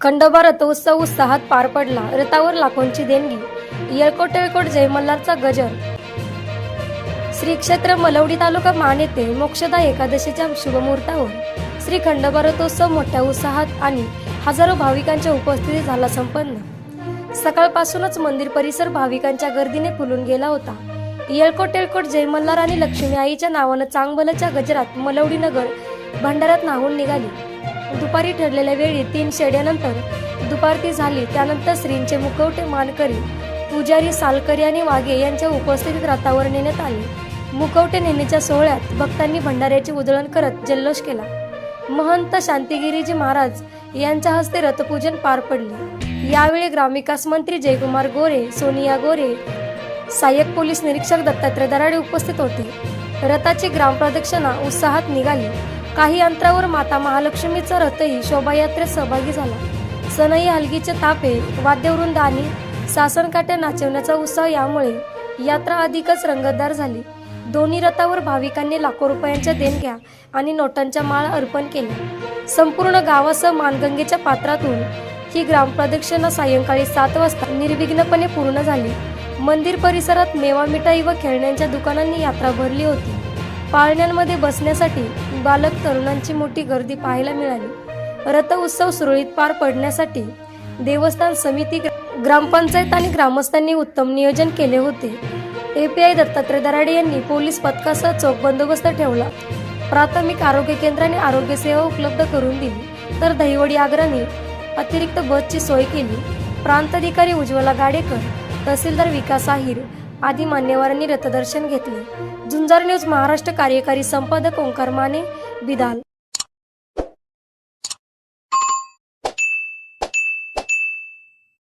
खंडोबा रथोत्सव उत्साहात पार पडला. रथावर लाखोंची देणगी. येळकोट येळकोट जयमल्लारचा गजर. श्री क्षेत्र मलवडी तालुका मान येथे मोक्षदा एकादशीच्या शुभमुहूर्तावर श्री खंडोबा रथोत्सव मोठ्या उत्साहात आणि हजारो भाविकांच्या उपस्थितीत झाला संपन्न. सकाळपासूनच मंदिर परिसर भाविकांच्या गर्दीने फुलून गेला होता. येळकोट येळकोट जयमल्लार आणि लक्ष्मी आईच्या नावानं चांगबलच्या गजरात मलवडी नगर भंडाऱ्यात नाहून निघाली. दुपारी ठरलेल्या वेळी तीन शेड्यानंतर दुपारती झाली. त्यानंतर श्रींचे मुखवटे मानकरी पुजारी सालकरी आणि वाघे यांच्या उपस्थितीत रथावर नेण्यात आले. मुखवटे नेण्याच्या सोहळ्यात भक्तांनी भंडाऱ्याची उधळण करत जल्लोष केला. महंत शांतिगिरीजी महाराज यांच्या हस्ते रथपूजन पार पडले. यावेळी ग्रामविकास मंत्री जयकुमार गोरे सोनिया गोरे सहाय्यक पोलीस निरीक्षक दत्तात्रय दराडे उपस्थित होते. रथाची ग्रामप्रदक्षिणा उत्साहात निघाली. काही अंतरावर माता महालक्ष्मीचा रथही शोभायात्रेत सहभागी झाला. सनई हलगीचे तापे वाद्यवृंद आणि सासनकाट्या नाचवण्याचा उत्साह यामुळे यात्रा अधिकच रंगतदार झाली. दोन्ही रथावर भाविकांनी लाखो रुपयांच्या देणग्या आणि नोटांच्या माळ अर्पण केल्या संपूर्ण गावासह मानगंगेच्या पात्रातून ही ग्रामप्रदक्षिणा सायंकाळी सात वाजता निर्विघ्नपणे पूर्ण झाली. मंदिर परिसरात मेवा मिठाई व खेळण्यांच्या दुकानांनी यात्रा भरली होती. पाळण्यांमध्ये बसण्यासाठी बालक तरुणांची मोठी गर्दी पाहायला मिळाली. रथ उत्सव सुरळीत पार पडण्यासाठी देवस्थान समिती ग्रामपंचायत आणि ग्रामस्थांनी उत्तम नियोजन केले होते. एपीआय दत्तात्रय दराडे यांनी पोलीस पथकासह चोख बंदोबस्त ठेवला. प्राथमिक आरोग्य केंद्राने आरोग्य सेवा उपलब्ध करून दिली. तर दहिवडी आग्राने अतिरिक्त बसची सोय केली. प्रांताधिकारी उज्ज्वला गाडेकर तहसीलदार विकास आहिर आदी मान्यवरांनी रथदर्शन घेतले. झुंजार न्यूज महाराष्ट्र कार्यकारी संपादक ओंकार माने बिदाल.